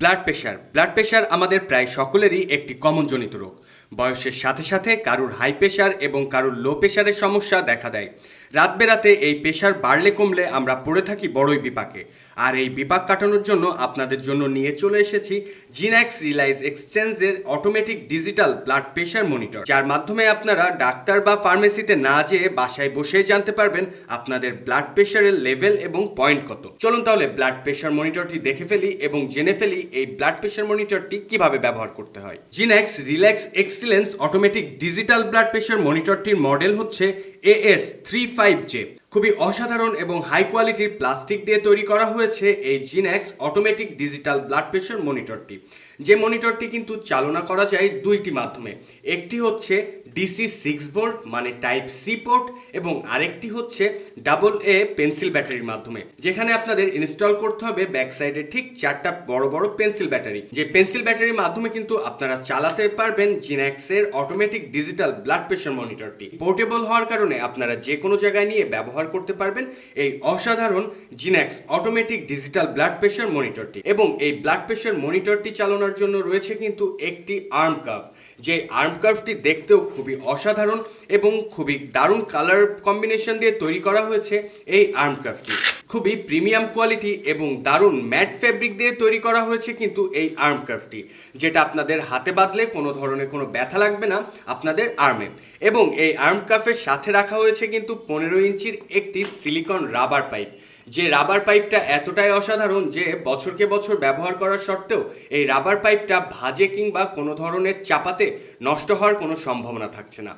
Blood pressure blood pressure আমাদের প্রায় সকলেরই একটি কমনজনিত রোগ। বয়সের সাথে সাথে কারুর হাই প্রেশার এবং কারুর লো প্রেশারের সমস্যা দেখা দেয়। রাত বেরাতে এই প্রেশার বাড়লে কমলে আমরা পড়ে থাকি বড়ই বিপাকে। আর এই বিপাক কাটানোর জন্য আপনাদের জন্য নিয়ে চলে এসেছি জিন্যাক্স রিলাইজ এক্সচেঞ্জের automatic digital blood pressure monitor, যার মাধ্যমে আপনারা ডাক্তার বা ফার্মেসিতে না যেয়ে বাসায় বসেই জানতে পারবেন আপনাদের ব্লাড প্রেশারের লেভেল এবং পয়েন্ট কত। চলুন তাহলে ব্লাড প্রেশার মনিটরটি দেখে ফেলি এবং জেনে ফেলি এই ব্লাড প্রেশার মনিটরটি কীভাবে ব্যবহার করতে হয়। জিন্যাক্স relax excellence automatic digital blood pressure মনিটরটির model হচ্ছে A S three five J. খুবই অসাধারণ এবং হাই কোয়ালিটির প্লাস্টিক দিয়ে তৈরি করা হয়েছে এই Genex automatic digital blood pressure মনিটরটি যে মনিটরটি কিন্তু চালনা করা যায় দুইটি মাধ্যমে। একটি হচ্ছে ডিসি সিক্স ভোল্ট মানে টাইপ সি পোর্ট, এবং আরেকটি হচ্ছে ডাবল এ পেন্সিল ব্যাটারির মাধ্যমে। যেখানে আপনাদের ইনস্টল করতে হবে ব্যাক সাইডে ঠিক চারটা বড় বড় পেন্সিল ব্যাটারি। যে পেন্সিল ব্যাটারির মাধ্যমে কিন্তু আপনারা চালাতে পারবেন জিন্যাক্সের অটোমেটিক ডিজিটাল ব্লাড প্রেশার মনিটরটি। পোর্টেবল হওয়ার কারণে আপনারা যে কোনো জায়গায় নিয়ে ব্যবহার করতে পারবেন এই অসাধারণ জিনাক্স অটোমেটিক ডিজিটাল ব্লাড প্রেশার মনিটরটি। এবং এই ব্লাড প্রেশার মনিটরটি চালানোর জন্য রয়েছে কিন্তু একটি আর্ম কাপ যে আর্ম কার্ভটি দেখতেও খুবই অসাধারণ এবং খুবই দারুণ কালার কম্বিনেশন দিয়ে তৈরি করা হয়েছে এই আর্ম কার্ভটি। খুবই প্রিমিয়াম কোয়ালিটি এবং দারুণ ম্যাট ফেব্রিক দিয়ে তৈরি করা হয়েছে কিন্তু এই আর্ম কার্ভটি। যেটা আপনাদের হাতে বাঁধলে কোনো ধরনের কোনো ব্যথা লাগবে না আপনাদের আর্মে। এবং এই আর্ম কাফের সাথে রাখা হয়েছে কিন্তু পনেরো ইঞ্চির একটি সিলিকন রাবার পাইপ। যে রাবার পাইপটা এতটাই অসাধারণ যে বছরকে বছর ব্যবহার করার সত্ত্বেও এই রাবার পাইপটা ভাজে কিংবা কোনো ধরনের চাপাতে নষ্ট হওয়ার কোনো সম্ভাবনা থাকছে না।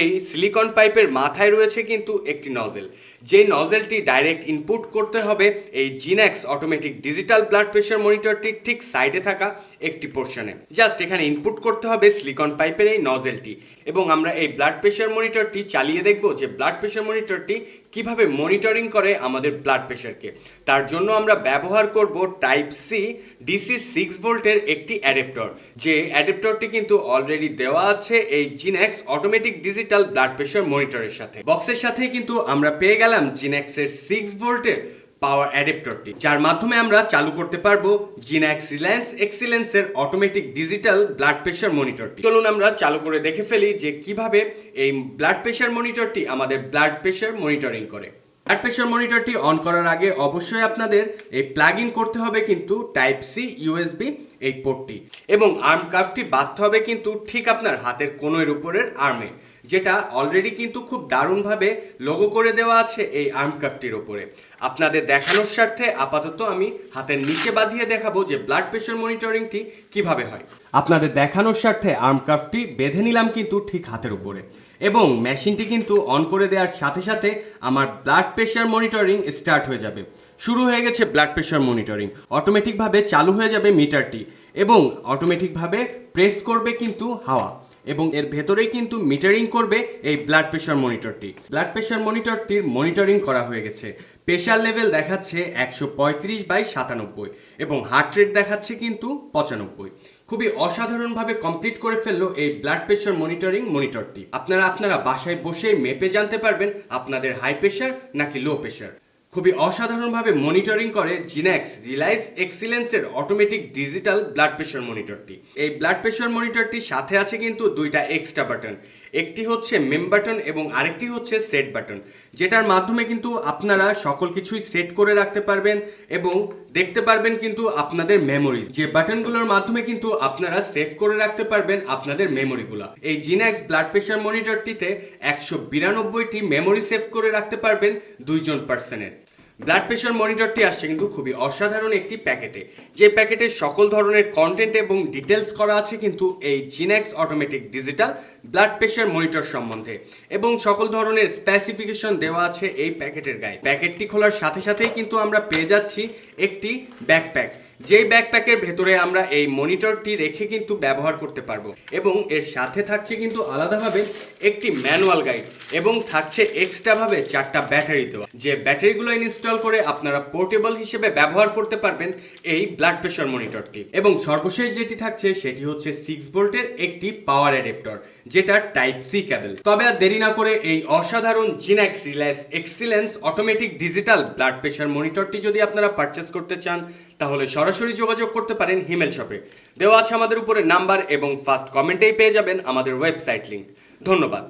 এই সিলিকন পাইপের মাথায় রয়েছে কিন্তু একটি নজেল। যে নজেলটি ডাইরেক্ট ইনপুট করতে হবে, এই জিন্যাক্স অটোমেটিক ডিজিটাল ব্লাড প্রেশার মনিটরটির ঠিক সাইডে থাকা একটি পোর্শনে। জাস্ট এখানে ইনপুট করতে হবে সিলিকন পাইপের এই নজেলটি। এবং আমরা এই ব্লাড প্রেশার মনিটরটি চালিয়ে দেখব যে ব্লাড প্রেশার মনিটরটি কীভাবে মনিটরিং করে আমাদের ব্লাড প্রেশারকে। তার জন্য আমরা ব্যবহার করব টাইপ সি ডিসি সিক্স ভোল্টের একটি অ্যাডাপ্টর। যে অ্যাডাপ্টরটি কিন্তু অলরেডি দেওয়া আছে এই জিন্যাক্স অটোমেটিক ডিজিটাল ব্লাড প্রেশার মনিটরের সাথে। বক্সের সাথে কিন্তু আমরা পেয়ে গেলাম জিন্যাক্সের সিক্স ভোল্টের পাওয়ার অ্যাডাপ্টরটি যার মাধ্যমে আমরা চালু করতে পারব জিন্যাক্স এক্সিলেন্স এক্সিলেন্সের অটোমেটিক ডিজিটাল ব্লাড প্রেশার মনিটরটি চলুন আমরা চালু করে দেখে ফেলি যে কীভাবে এই ব্লাড প্রেশার মনিটরটি আমাদের ব্লাড প্রেশার মনিটরিং করে। ব্লাড প্রেশার মনিটরটি অন করার আগে অবশ্যই আপনাদের এই প্লাগ ইন করতে হবে কিন্তু টাইপ সি ইউএসবি এই পোর্টটি এবং আর্ম কাফটি বাঁধতে হবে কিন্তু ঠিক আপনার হাতের কোনোর উপরের আর্মে যেটা অলরেডি কিন্তু খুব দারুণভাবে লোগো করে দেওয়া আছে এই আর্ম কাফটির ওপরে। আপনাদের দেখানোর স্বার্থে আপাতত আমি হাতের নিচে বাঁধিয়ে দেখাবো যে ব্লাড প্রেশার মনিটরিংটি কীভাবে হয়। আপনাদের দেখানোর স্বার্থে আর্ম কাফটি বেঁধে নিলাম কিন্তু ঠিক হাতের উপরে। এবং মেশিনটি কিন্তু অন করে দেওয়ার সাথে সাথে আমার ব্লাড প্রেশার মনিটরিং স্টার্ট হয়ে যাবে। শুরু হয়ে গেছে ব্লাড প্রেশার মনিটরিং অটোমেটিকভাবে চালু হয়ে যাবে মিটারটি এবং অটোমেটিকভাবে প্রেস করবে কিন্তু হাওয়া। এবং এর ভেতরেই কিন্তু মিটারিং করবে এই ব্লাড প্রেশার মনিটরটি ব্লাড প্রেশার মনিটরটির মনিটরিং করা হয়ে গেছে। প্রেশার লেভেল দেখাচ্ছে একশো পঁয়ত্রিশ বাই সাতানব্বই এবং হার্ট রেট দেখাচ্ছে কিন্তু পঁচানব্বই। খুবই অসাধারণভাবে কমপ্লিট করে ফেলল এই ব্লাড প্রেশার মনিটরিং মনিটরটি আপনারা আপনারা বাসায় বসে মেপে জানতে পারবেন আপনাদের হাই প্রেশার নাকি লো প্রেশার খুবই অসাধারণভাবে মনিটরিং করে জিন্যাক্স রিলায়েন্স এক্সিলেন্সের অটোমেটিক ডিজিটাল ব্লাড প্রেশার মনিটরটি এই ব্লাড প্রেশার মনিটরটির সাথে আছে কিন্তু দুইটা এক্সট্রা বাটন একটি হচ্ছে মেম বাটন এবং আরেকটি হচ্ছে সেট বাটন যেটার মাধ্যমে কিন্তু আপনারা সকল কিছুই সেট করে রাখতে পারবেন এবং দেখতে পারবেন কিন্তু আপনাদের মেমোরি যে বাটনগুলোর মাধ্যমে কিন্তু আপনারা সেভ করে রাখতে পারবেন আপনাদের মেমোরিগুলো এই জিন্যাক্স ব্লাড প্রেশার মনিটরটিতে একশো বিরানব্বইটি মেমোরি সেভ করে রাখতে পারবেন দুইজন পার্সনের ব্লাড প্রেশার মনিটরটি আসছে কিন্তু খুবই অসাধারণ একটি প্যাকেটে। যে প্যাকেটে সকল ধরনের কন্টেন্ট এবং ডিটেলস করা আছে কিন্তু এই জিন্যাক্স automatic digital blood pressure monitor সম্বন্ধে। এবং সকল ধরনের স্পেসিফিকেশন দেওয়া আছে এই প্যাকেটের গায়ে। প্যাকেটটি খোলার সাথে সাথেই কিন্তু আমরা পেয়ে যাচ্ছি একটি ব্যাকপ্যাক যেই ব্যাকপ্যাকের ভেতরে আমরা এই মনিটরটি রেখে কিন্তু ব্যবহার করতে পারব। এবং এর সাথে থাকছে কিন্তু আলাদাভাবে একটি ম্যানুয়াল গাইড এবং থাকছে এক্সট্রাভাবে চারটা ব্যাটারি দেওয়া। যে ব্যাটারিগুলো ইনস্টল করে আপনারা পোর্টেবল হিসেবে ব্যবহার করতে পারবেন এই ব্লাড প্রেশার মনিটরটি এবং সর্বশেষ যেটি থাকছে, সেটি হচ্ছে সিক্স ভোল্টের একটি পাওয়ার অ্যাডাপ্টর যেটা টাইপ সি কেবল তবে আর দেরি না করে এই অসাধারণ জিন্যাক্স reliance excellence automatic digital blood pressure মনিটরটি যদি আপনারা পারচেস করতে চান, তাহলে সরাসরি যোগাযোগ করতে পারেন হিমেল শপে। দেওয়া আছে আমাদের উপরে নাম্বার এবং ফার্স্ট কমেন্টেই পেয়ে যাবেন আমাদের ওয়েবসাইট লিংক ধন্যবাদ।